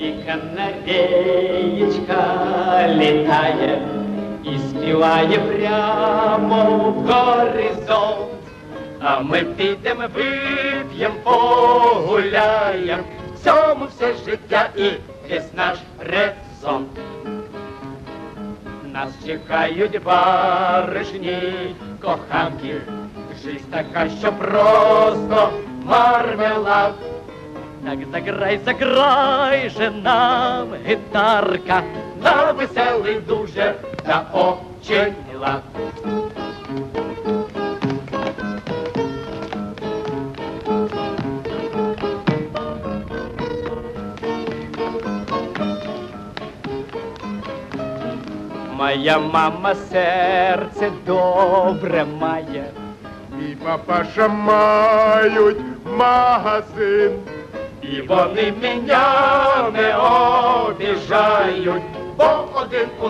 і канареєчка літає і співає прямо в горизонт. А ми підемо, вип'єм, погуляєм, в все життя і весь наш резон. Нас чекають баришні, коханки, Жизнь така, що просто мармелад. Так заграй, заграй же нам гітарка, на веселий дуже та очень лад. Моя мама серце добре має, Мій папаша мають магазин. І вони мене не обіжають, бо один у